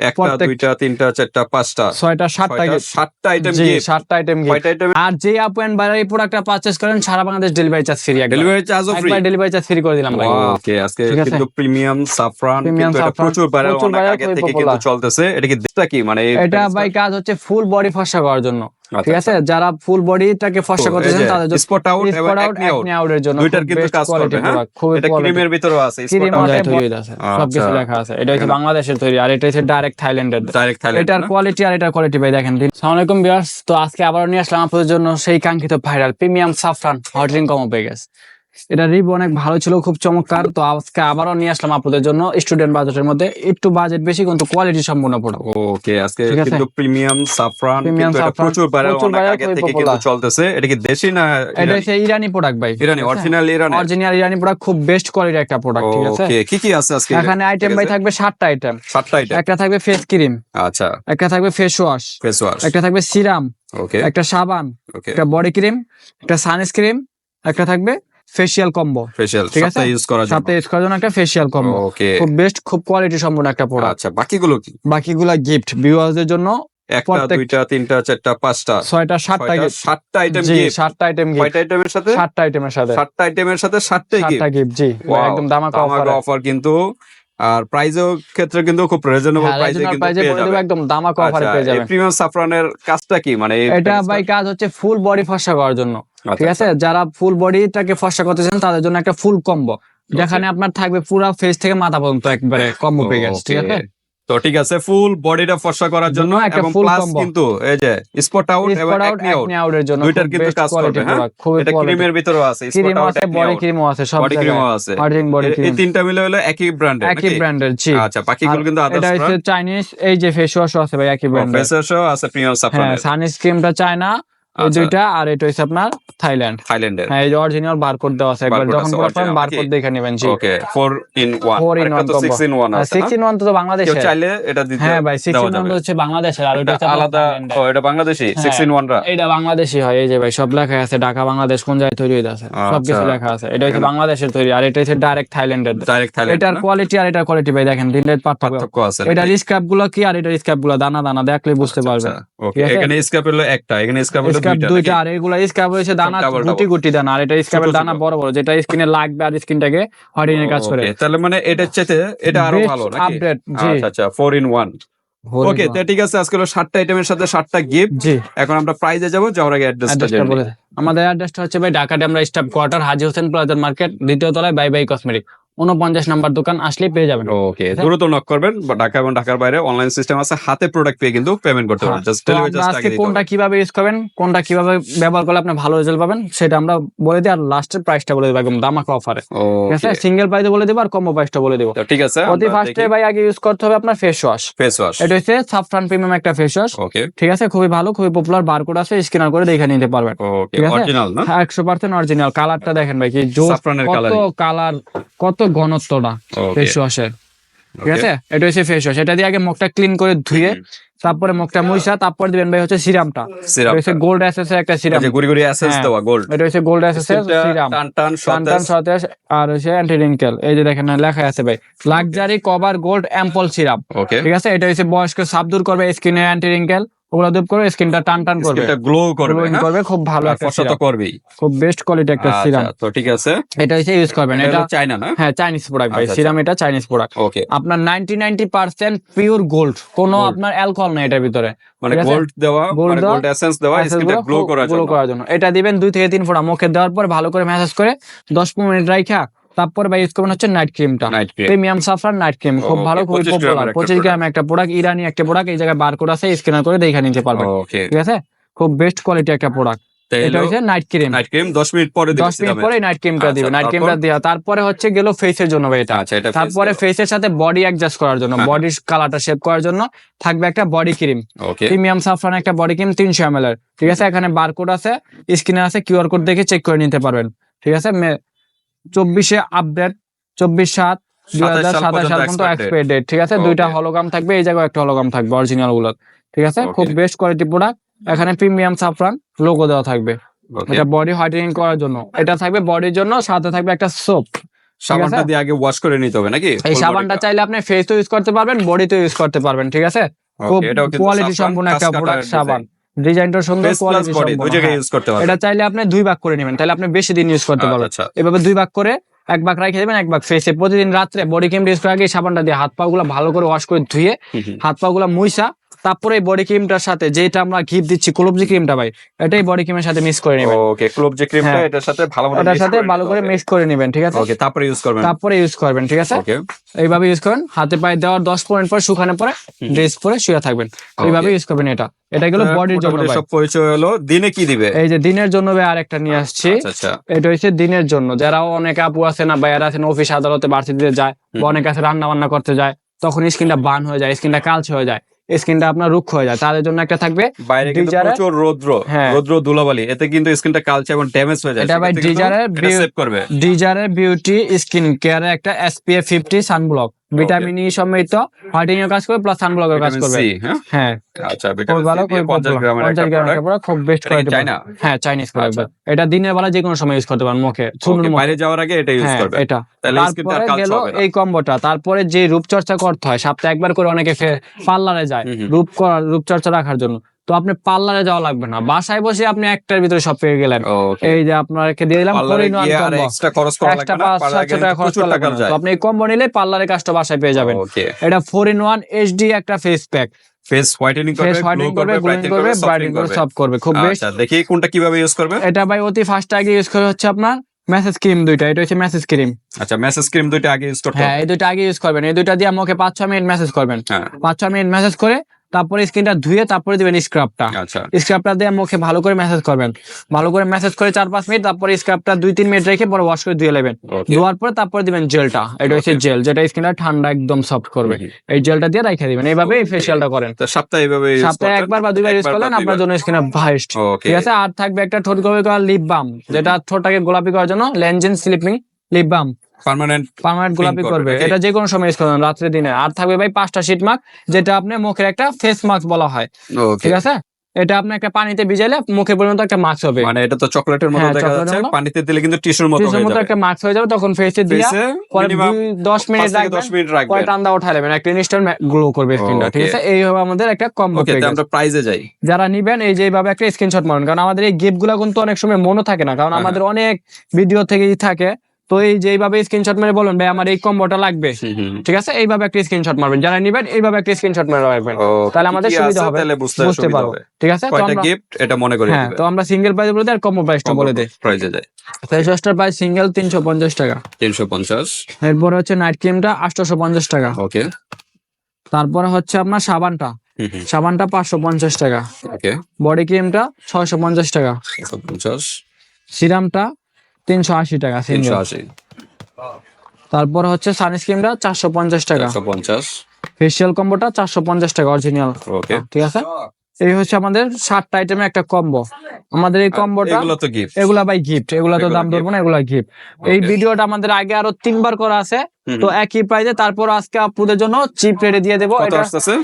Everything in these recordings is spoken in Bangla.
একটা দুইটা তিনটা চারটা পাঁচটা। ছয়টা সাতটা সাতটা আইটেম সাতটা আইটেম আইটেম আর যে আপ এন্ড বাইরে এই প্রোডাক্টটা পারচেজ করেন সারা Bangladesh delivery charge free delivery charge free একবার ডেলিভারি চার্জ ফ্রি করে দিলাম ভাই। ওকে আজকে কিন্তু প্রিমিয়াম সাফরান কিন্তু এটা প্রচুর ভাইরাল অনেক আগে থেকে কিন্তু চলতেছে। এটা কি মানে এটা ভাই কাজ হচ্ছে ফুল বডি ফর্সা করার জন্য। ঠিক আছে? যারা ফুল বডিটাকে ফর্সা করতে চান তাদের জন্য স্পট আউট এবং স্পট আউট আউটের জন্য দুইটার কিন্তু কাজ করবে হ্যাঁ? খুব এটা ক্রিমের ভিতরেও আছে ক্রিম আউট তৈরি হয়ে আছে সবকিছু কিছু লেখা আছে। এটা হচ্ছে বাংলাদেশের তৈরি আর এটা হচ্ছে ডাইরেক্ট থাইল্যান্ডের ডাইরেক্ট থাইল্যান্ড এটার কোয়ালিটি আর এটার কোয়ালিটি ভাই দেখেন। আসসালামু আলাইকুম ভিউয়ার্স তো আজকে আবারো নিয়ে আসলাম আপনাদের জন্য সেই কাঙ্ক্ষিত ভাইরাল প্রিমিয়াম সাফরান হট কম কমো পেয়ে গেছে। এটা রিভ অনেক ভালো ছিল খুব চমৎকার। তো আজকে আবারও নিয়ে আসলাম আপনাদের জন্য স্টুডেন্ট বাজেটের মধ্যে। একটু বাজেট বেশি কিন্তু কোয়ালিটি সম্পূর্ণ প্রোডাক্ট ওকে আজকে কিন্তু প্রিমিয়াম সাফরান কিন্তু এটা প্রচুর ভাইরাল অনেক আগে থেকে কিন্তু চলতেছে। এটা কি দেশি না এটা হচ্ছে ইরানি প্রোডাক্ট ভাই। ইরানি অরিজিনাল ইরানি অরিজিনাল ইরানি প্রোডাক্ট খুব বেস্ট কোয়ালিটির একটা প্রোডাক্ট ঠিক আছে? ওকে কি কি আছে আজকে? এখানে আইটেম ভাই থাকবে সাতটা আইটেম সাতটা আইটেম একটা থাকবে ফেস ক্রিম আচ্ছা। একটা থাকবে ফেস ওয়াশ ফেস ওয়াশ একটা থাকবে সিরাম ওকে। একটা সাবান। ওকে। একটা বডি ক্রিম একটা সানস্ক্রিন একটা থাকবে ফেসিয়াল কম্বো ফেশিয়াল ঠিক আছে? ইউজ করার জন্য। সাথে ইউজ করার জন্য একটা ফেসিয়াল কম্বো ওকে খুব বেস্ট খুব কোয়ালিটি সম্পন্ন একটা প্রোডাক্ট আচ্ছা বাকিগুলো কি? বাকিগুলা গিফট ভিউয়ারদের জন্য একটা দুইটা তিনটা চারটা পাঁচটা। ছয়টা সাতটা সাতটা আইটেম গিফট সাতটা আইটেম গিফট কয়টা আইটেমের সাথে? সাতটা আইটেমের সাথে। সাতটা আইটেমের সাথে সাতটাই গিফট সাতটা গিফট জি। একদম দামাকা অফার অফার কিন্তু। আর প্রাইজের ক্ষেত্রে কিন্তু খুব রিজনেবল প্রাইসে কিন্তু পেয়ে বলে যাবেন একদম দামাকা অফারে পেয়ে যাবেন। প্রিমিয়াম সাফরানের কাজটা কি? মানে এটা ভাই কাজ হচ্ছে ফুল বডি ফর্সা করার জন্য। আচ্ছা, ঠিক আছে? যারা ফুল বডিটাকে ফর্সা করতে চান তাদের জন্য একটা ফুল কম্বো যেখানে আপনার থাকবে পুরো ফেস থেকে মাথা পর্যন্ত একবারে কম্বো পেয়ে গেছে ঠিক আছে? তো ঠিক আছে ফুল বডিটা ফর্সা করার জন্য এবং প্লাস কিন্তু এই যে স্পট আউট এবং স্পট আউট একনি জন্য দুইটার কিন্তু কাজ করবে, হ্যাঁ? খুবই এটা ক্রিমের ভিতরেও আছে স্পট ক্রিম আউট আছে বডি ক্রিমও আছে সব বডি ক্রিমও আছে। হট বডি এই- এই তিনটা মিলে হলো একই ব্র্যান্ডের একই ব্র্যান্ডের জি। আচ্ছা বাকিগুলো কিন্তু এটা হচ্ছে চাইনিজ এই যে ফেস ওয়াশও আছে ভাই একই ব্র্যান্ডের ফেসাসও আছে প্রিমিয়াম হ্যাঁ সাফরানের সানস্ক্রিমটা চায়না এই আচ্ছা। দুইটা আর এটা হচ্ছে আপনার থাইল্যান্ড। থাইল্যান্ডের। হ্যাঁ এই যে অরিজিনাল বারকোড দেওয়া আছে। একবার যখন original বারকোড দেখে নেবেন জি। Okay 4 in 1 Four in one তো 6 ইন 1 আছে সিক্স ইন ওয়ান তো কেউ চাইলে এটা দিতে হ্যাঁ ভাই সিক্স দেওয়া ইন ওয়ান যাবে। তো হচ্ছে বাংলাদেশের আর এটা আলাদা ও এটা বাংলাদেশি? 6 হ্যাঁ। ইন 1 রা? এটা বাংলাদেশি হয় এই যে ভাই সব লেখা আছে। ঢাকা বাংলাদেশ কোন জায়গায় তৈরি হয়ে আছে? সবকিছু আচ্ছা। লেখা আছে। এটা হচ্ছে বাংলাদেশের তৈরি আর এটা হচ্ছে ডাইরেক্ট থাইল্যান্ডের। ডাইরেক্ট থাইল্যান্ড এটার কোয়ালিটি আর এটার কোয়ালিটি ভাই দেখেন তিনটের পার্থক্য। আছে এটা স্ক্র্যাপগুলো কি আর এটা স্ক্র্যাপগুলো? দানা দানা দেখলে বুঝতে পারবেন। ওকে এখানে স্ক্র্যাপ হলো একটা এখানে স্ক্র্যাপ হলো স্ক্র্যাপ দুইটা আর এগুলো স্ক্র্যাপ হয়েছে দানা গুটি গুটি দানা আর এটা স্ক্র্যাপের ছোট দানা বড় বড় যেটা স্কিনে লাগবে আর স্কিনটাকে হরিনের কাজ করে। তাহলে মানে এটার চেয়ে এটা আরও ভালো নাকি? জি। আচ্ছা আচ্ছা 4 ইন 1 ওকে তো ঠিক আছে আজকে হলো সাতটা আইটেমের সাথে সাতটা গিফট এখন আমরা প্রাইজে যাব যাওয়ার আগে অ্যাড্রেসটা আমাদের অ্যাড্রেসটা হচ্ছে ভাই ঢাকাতে আমরা স্টাফ কোয়ার্টার হাজি হোসেন প্লাজার মার্কেট দ্বিতীয় তলায় বাই বাই কসমেটিক উনপঞ্চাশ নাম্বার দোকান আসলেই পেয়ে যাবেন। ওকে দ্রুত নক করবেন ঢাকা এবং ঢাকার বাইরে অনলাইন সিস্টেম আছে হাতে প্রোডাক্ট পেয়ে কিন্তু পেমেন্ট করতে পারবেন। জাস্ট হ্যাঁ। আজকে কোনটা কীভাবে ইউজ করবেন কোনটা কীভাবে ব্যবহার করলে আপনি ভালো রেজাল্ট পাবেন সেটা আমরা বলে দিই আর লাস্টের প্রাইসটা বলে দেবো একদম দামাকা অফারে ঠিক আছে? সিঙ্গেল প্রাইসে বলে দেবো আর কম্বো প্রাইসটা বলে দেবো। ঠিক আছে অতি ফার্স্টে ভাই আগে ইউজ করতে হবে আপনার ফেস ওয়াশ ফেস ওয়াশ এটা হচ্ছে সাফরান প্রিমিয়াম একটা ফেস ওয়াশ ওকে ঠিক আছে? খুবই ভালো খুবই পপুলার বারকোড আছে স্ক্যানার করে দেখে নিতে পারবেন। ওকে অরিজিনাল না? একশো পার্সেন্ট অরিজিনাল কালারটা দেখেন ভাই কি জোস কত কালার কত ঘনত্বটা ফেস ওয়াশের ঠিক আছে? এটা হচ্ছে ফেস ওয়াশ এটা দিয়ে আগে মুখটা ক্লিন করে ধুয়ে তারপরে মুখটা মুইসা তারপরে দিবেন ভাই হচ্ছে সিরামটা হচ্ছে গোল্ড এর একটা সিরাম যে গুড়ি গুড়ি। দেওয়া গোল্ড এটা হচ্ছে গোল্ড এর সিরাম টান টান টান সতেজ। আর হচ্ছে অ্যান্টি রিঙ্কেল এই যে দেখেন না লেখা আছে ভাই। Luxury cover gold ample serum ঠিক আছে? এটা হচ্ছে বয়স্ক সাবদূর করবে স্কিনে অ্যান্টি রিঙ্কেল ওগুলো করবে স্কিনটা টান টান করবে। স্কিনটা গ্লো করবে হ্যাঁ? করবে খুব ভালো একটা তো করবেই। খুব বেস্ট কোয়ালিটি একটা সিরাম আচ্ছা তো ঠিক আছে। এটা হচ্ছে ইউজ করবেন। এটা এটা চায়না না? হ্যাঁ চাইনিজ প্রোডাক্ট ভাই। আচ্ছা, আচ্ছা। সিরাম এটা চাইনিজ প্রোডাক্ট ওকে আপনার ninety ninety percent pure gold কোনো আপনার অ্যালকোহল নেই এটার ভিতরে। মানে গোল্ড দেওয়া মানে গোল্ড এসেন্স দেওয়া স্কিনটা গ্লো করার গ্লো জন্য। করার জন্য। এটা দিবেন দুই থেকে তিন ফোঁটা মুখে দেওয়ার পর ভালো করে ম্যাসাজ করে দশ পনেরো মিনিট রাখা তারপর ভাই ইউজ করবেন হচ্ছে নাইট ক্রিমটা প্রিমিয়াম সাফরান নাইট ক্রিম খুব ভালো খুবই পপুলার পঁচিশ গ্রাম একটা প্রোডাক্ট ইরানি একটা প্রোডাক্ট এই জায়গায় বারকোড আছে স্ক্যানার করে দেখে নিতে পারবেন। ঠিক আছে? খুব বেস্ট কোয়ালিটি একটা প্রোডাক্ট এটা হচ্ছে night cream night cream 10 minute পরে দশ মিনিট পরে নাইট ক্রিমটা আচ্ছা, নাইট ক্রিমটা তারপর? হচ্ছে গেল ফেসের জন্য এটা। আচ্ছা এটা তারপরে ফেসের সাথে বডি অ্যাডজাস্ট করার জন্য বডির কালারটা শেপ করার জন্য থাকবে একটা বডি ক্রিম প্রিমিয়াম সাফরান একটা বডি ক্রিম ঠিক আছে? এখানে বারকোড আছে স্ক্রিনে আছে কিউআর কোড দেখে চেক করে নিতে পারবেন। ঠিক আছে? চব্বিশে আপডেট চব্বিশ সাত দুই হাজার 27 সাল সাতাশ সাল পর্যন্ত এক্সপায়ার ডেট ঠিক আছে? দুইটা. হলোগ্রাম থাকবে এই জায়গায় একটা হলোগ্রাম থাকবে অরিজিনালগুলো ঠিক আছে? খুব বেস্ট কোয়ালিটি প্রোডাক্ট এখানে প্রিমিয়াম সাফরান লোগো দেওয়া থাকবে। এটা বডি হোয়াইটেনিং করার জন্য। এটা থাকবে বডির জন্য সাথে থাকবে একটা সোপ সাবানটা দিয়ে আগে ওয়াশ করে নিতে হবে নাকি? এই সাবানটা চাইলে আপনি ফেস তো ইউজ করতে পারবেন বডিতে ইউজ করতে পারবেন ঠিক আছে? খুব কোয়ালিটি সম্পূর্ণ একটা প্রোডাক্ট সাবান। ডিজাইনটা সুন্দর কোয়ালিটি ওই জায়গায় ইউজ করতে পারবেন। এটা চাইলে আপনি দুই ভাগ করে নেবেন। তাহলে আপনি বেশি দিন ইউজ করতে পারবেন। আচ্ছা। এভাবে দুই ভাগ করে এক ভাগ রাখে দেবেন এক ভাগ ফেসে প্রতিদিন রাত্রে বডি ক্রিম ইউজ করার আগে সাবানটা দিয়ে হাত পা গুলো ভালো করে ওয়াশ করে ধুয়ে। হাত পা গুলো মুইসা তারপরে বডি ক্রিমটার সাথে যেটা আমরা গিফট দিচ্ছি কলবজি ক্রিমটা ভাই এটাই বডি ক্রিমের সাথে মিক্স করে নেবেন। ওকে ক্লোব যে ক্রিমটা। এটার সাথে ভালো মতো এটার সাথে ভালো করে মিক্স করে নেবেন ঠিক আছে? ওকে তারপরে ইউজ করবেন। তারপরে ইউজ করবেন ঠিক আছে? ওকে এইভাবে ইউজ করবেন হাতে পায়ে দেওয়ার দশ পয়েন্ট পর শুকানোর পরে ড্রেস পরে শুয়ে থাকবেন। এইভাবে ইউজ করবেন এটা। এটা গেলো বডির জন্য ভাই। সব পরিচয় হলো। দিনে কি দিবে? এই যে দিনের জন্য ভাই আরেকটা নিয়ে আসছি। আচ্ছা আচ্ছা। এটা হচ্ছে দিনের জন্য। যারা অনেক আপু আছে না বাইরে আছেন অফিস আদালতে বাড়তি দিতে যায় বা অনেক আছে রান্না বান্না করতে যায় তখন স্কিনটা বান হয়ে যায় স্কিনটা কালচে হয়ে যায়। স্কিনটা আপনার রুক্ষ হয়ে যায়। তাদের জন্য একটা থাকবে বাইরে কিন্তু প্রচুর রৌদ্র হ্যাঁ। রৌদ্র ধুলাবালি। এতে কিন্তু স্কিনটা কালচে এবং ড্যামেজ হয়ে যায়। এটা ভাই ডিজারের ডিজারের বিউটি স্কিন কেয়ারে একটা SPF fifty sunblock vitamin E সমৃদ্ধ হোয়াইটিং এর কাজ করবে প্লাস সানব্লকের কাজ করবে। হ্যাঁ? হ্যাঁ। আচ্ছা খুব ভিটামিন ভালো খুব 50 গ্রামের একটা 50 গ্রামের product। একটা product, খুব বেস্ট কোয়ালিটি? হ্যাঁ চাইনিজ আচ্ছা। প্রোডাক্ট এটা দিনের বেলা যে কোনো সময় ইউজ করতে পারেন মুখে। মুখে বাইরে যাওয়ার আগে এটা ইউজ হ্যাঁ করবে। এটা। তাহলে তারপরে গেল এই কম্বোটা। তারপরে যে রূপচর্চা করতে হয় সপ্তাহে একবার করে অনেকে পার্লারে যায়। রূপ করা রূপচর্চা রাখার জন্য। তো আপনি পার্লারে যাওয়া লাগবে না। বাসায় বসে আপনি একটার ভিতরে সব পেয়ে গেলেন। এই যে আপনাকে দিয়ে দিলাম পার্লারে ফরিন ওয়ান গিয়ে আর কম্বো। এক্সট্রা খরচ করা লাগবে না পাঁচ পার্লারে সাতশো টাকা খরচ করা লাগবে না। আপনি এই কম্বো নিলে পার্লারের কাজটা বাসায় পেয়ে যাবেন। এটা ফোর ইন ওয়ান এইচডি একটা ফেস প্যাক ফেস হোয়াইটেনিং করবে করবে ব্রাইটেনিং করবে করবে সব করবে খুব আচ্ছা দেখি কোনটা কীভাবে ইউজ করবে। এটা ভাই অতি ফার্স্ট আগে ইউজ করা হচ্ছে আপনার মেসেজ ক্রিম দুইটা এটা হচ্ছে মেসেজ ক্রিম আচ্ছা মেসেজ ক্রিম দুইটা আগে ইউজ করতে হ্যাঁ এই দুইটা আগে ইউজ করবেন এই দুইটা দিয়ে আমাকে পাঁচ ছ মিনিট মেসেজ করবেন। হ্যাঁ। পাঁচ ছ মিনিট মেসেজ করে তারপরে স্ক্রিনটা ধুয়ে তারপরে দিবেন স্ক্রাবটা আচ্ছা। স্ক্রাবটা দিয়ে মুখে ভালো করে মেসেজ করবেন। ভালো করে মেসেজ করে চার পাঁচ মিনিট তারপরে স্ক্রাবটা দুই তিন মিনিট রেখে পরে ওয়াশ করে ধুয়ে নেবেন। ধোয়ার পরে তারপরে দিবেন জেলটা এটা হচ্ছে জেল যেটা স্কিনটা ঠান্ডা একদম সফট করবে। এই জেলটা দিয়ে রেখে দিবেন। এইভাবে ফেসিয়ালটা করেন। সপ্তাহে এইভাবে সপ্তাহে একবার বা দুইবার ইউজ করলেন আপনার জন্য স্কিন ভাইস্ট ঠিক আছে? আর থাকবে একটা ঠোঁট গোলাপি করার লিপ বাম যেটা ঠোঁটটাকে গোলাপি করার জন্য লেনজেন sleeping lip balm permanent permanent গোলাপি করবে। এটা যে কোনো সময় ইউজ করবেন রাত্রে দিনে। আর থাকবে ভাই পাঁচটা শীট মাস্ক যেটা আপনি মুখের একটা ফেস মাস্ক বলা হয়। ঠিক আছে? এটা আপনি একটা পানিতে ভিজাইলে মুখে পর্যন্ত একটা মাস্ক হবে। মানে এটা তো চকলেটের মতো হ্যাঁ, দেখা যাচ্ছে। পানিতে দিলে কিন্তু টিস্যুর মতো হয়ে যাবে। একটা মাস্ক হয়ে যাবে তখন ফেসে দিয়া পরে মিনিমাম দুই দশ মিনিট 5 10 রাখবেন মিনিট পরে রাখবেন টান্দা উঠাই নেবেন। একটা ইনস্ট্যান্ট গ্লো করবে স্কিনটা ঠিক আছে? এই হবে আমাদের একটা কম্বো ওকে আমরা প্রাইজে যাই। যারা নিবেন এই যে এইভাবে একটা স্ক্রিনশট মারুন। কারণ আমাদের এই গিফটগুলা কিন্তু অনেক সময় মনে থাকে না। কারণ হ্যাঁ, আমাদের অনেক ভিডিও থেকেই থাকে। তো এই যে এইভাবে স্ক্রিনশট মেরে বলুন ভাই আমার এই কম্বোটা লাগবে। ঠিক আছে? এইভাবে একটা স্ক্রিনশট মারবেন। যারা নিবেন এইভাবে একটা স্ক্রিনশট মেরে রাখবেন। তাহলে আমাদের সুবিধা হবে। তাহলে বুঝতে হবে। ঠিক আছে? তো কয়টা আমরা গিফট এটা মনে করে হ্যাঁ তো আমরা সিঙ্গেল প্রাইস বলে দিই আর কম্বো প্রাইসটা বলে দিই। প্রাইজে যায় ফেস ওয়াশটার প্রাইস সিঙ্গেল তিনশো পঞ্চাশ টাকা। 350 এরপরে হচ্ছে নাইট ক্রিমটা আটশোশো পঞ্চাশ টাকা। ওকে। তারপরে হচ্ছে আপনার সাবানটা। সাবানটা পাঁচশো পঞ্চাশ টাকা। ওকে। বডি ক্রিমটা ছয়শো পঞ্চাশ টাকা। 150 সিরামটা তিনশো আশি টাকা সিঙ্গেল 380 তারপর হচ্ছে সানস্ক্রিনটা চারশো পঞ্চাশ টাকা। 150 ফেসিয়াল কম্বোটা চারশো পঞ্চাশ টাকা অরিজিনাল ওকে ঠিক আছে? এই হচ্ছে আমাদের সাতটা আইটেমের একটা কম্বো আমাদের এই কম্বোটা এগুলো তো গিফট এগুলা ভাই গিফট এগুলা তো দাম ধরবো না এগুলা গিফট এই ভিডিওটা আমাদের আগে আরও তিনবার করা আছে তো একই প্রাইজে তারপর আজকে আপুদের জন্য চিপ রেটে দিয়ে দেবো।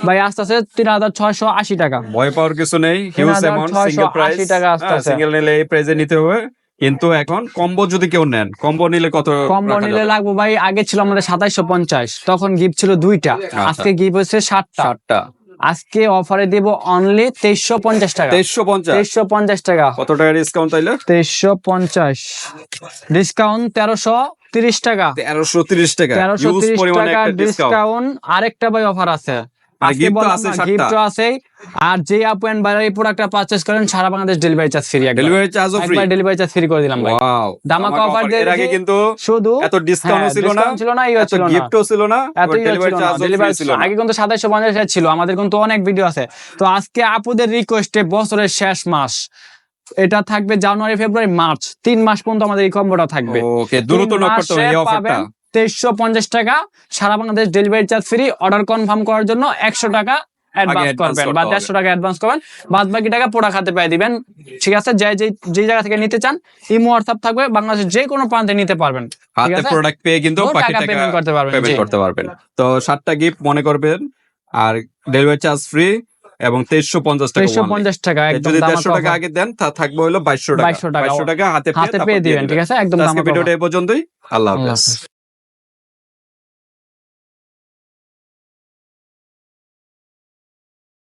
ভাই আস্তে আস্তে তিন হাজার ছয়শো আশি টাকা। ভয় পাওয়ার কিছু নেই হিউজ অ্যামাউন্ট সিঙ্গেল প্রাইস টাকা আসতেছে। সিঙ্গেল নিলে এই প্রাইসে নিতে হবে। কিন্তু এখন কম্বো যদি কেউ নেন কম্বো নিলে কত কম্বো নিলে লাগবো ভাই আগে ছিল আমাদের সাতাইশো পঞ্চাশ তখন গিফট ছিল দুইটা। আচ্ছা। আজকে গিফট হচ্ছে সাতটা। ষাটটা আজকে অফারে দিব অনলি তেইশশো পঞ্চাশ টাকা। তেইশশো পঞ্চাশ? তেইশশো পঞ্চাশ টাকা। কত টাকা ডিসকাউন্ট তাইলে তেইশশো পঞ্চাশ। ডিসকাউন্ট তেরোশো তিরিশ টাকা। তেরোশো তিরিশ টাকা। তেরোশো তিরিশ টাকা ডিসকাউন্ট আরেকটা ভাই অফার আছে। আর আজকে gift তো বললাম আছে না, সাতটা। gift তো আছেই। আর যে আপু এন্ড বাইরে এই প্রোডাক্টটা পারচেজ করেন সারা Bangladesh delivery charge free delivery চার্জও ফ্রি ডেলিভারি চার্জ ফ্রি করে দিলাম ভাই ওয়াও ধামাকা দিয়ে আগে কিন্তু শুধু এত ডিসকাউন্টও হ্যাঁ, ছিল না ছিল না এত গিফটও ছিল না এত ডেলিভারি চার্জও ডেলিভারি ছিল আগে কিন্তু ছিল আমাদের কিন্তু অনেক ভিডিও আছে। তো আজকে আপুদের রিকোয়েস্টে বছরের শেষ মাস। এটা থাকবে জানুয়ারি ফেব্রুয়ারি মার্চ। তিন মাস পর্যন্ত আমাদের এই কম্বোটা থাকবে। ওকে দ্রুত নক করতে হবে এই অফারটা তেইশশো পঞ্চাশ টাকা। সারা Bangladesh delivery charge free order confirm করার জন্য একশো টাকা অ্যাডভান্স করবেন বা দেড়শো টাকা অ্যাডভান্স করবেন। বাদ বাকি টাকা পোড়া খাতে পেয়ে দিবেন। ঠিক আছে? যে জায়গা থেকে নিতে চান ইমো হোয়াটসঅ্যাপ থাকবে। বাংলাদেশের যে কোনো প্রান্তে নিতে পারবেন। হাতে প্রোডাক্ট পেয়ে কিন্তু টাকা পেমেন্ট করতে পারবেন। পেমেন্ট করতে পারবেন। তো সাতটা গিফট মনে করবেন। আর ডেলিভারি চার্জ ফ্রি এবং তেইশশো পঞ্চাশ টাকা তেইশশো পঞ্চাশ টাকা যদি দেড়শো টাকা আগে দেন তা থাকবে হলো বাইশশো টাকা। বাইশশো টাকা হাতে হাতে পেয়ে দিবেন ঠিক আছে? একদম ভিডিওটা এই পর্যন্তই। আল্লাহ হাফেজ।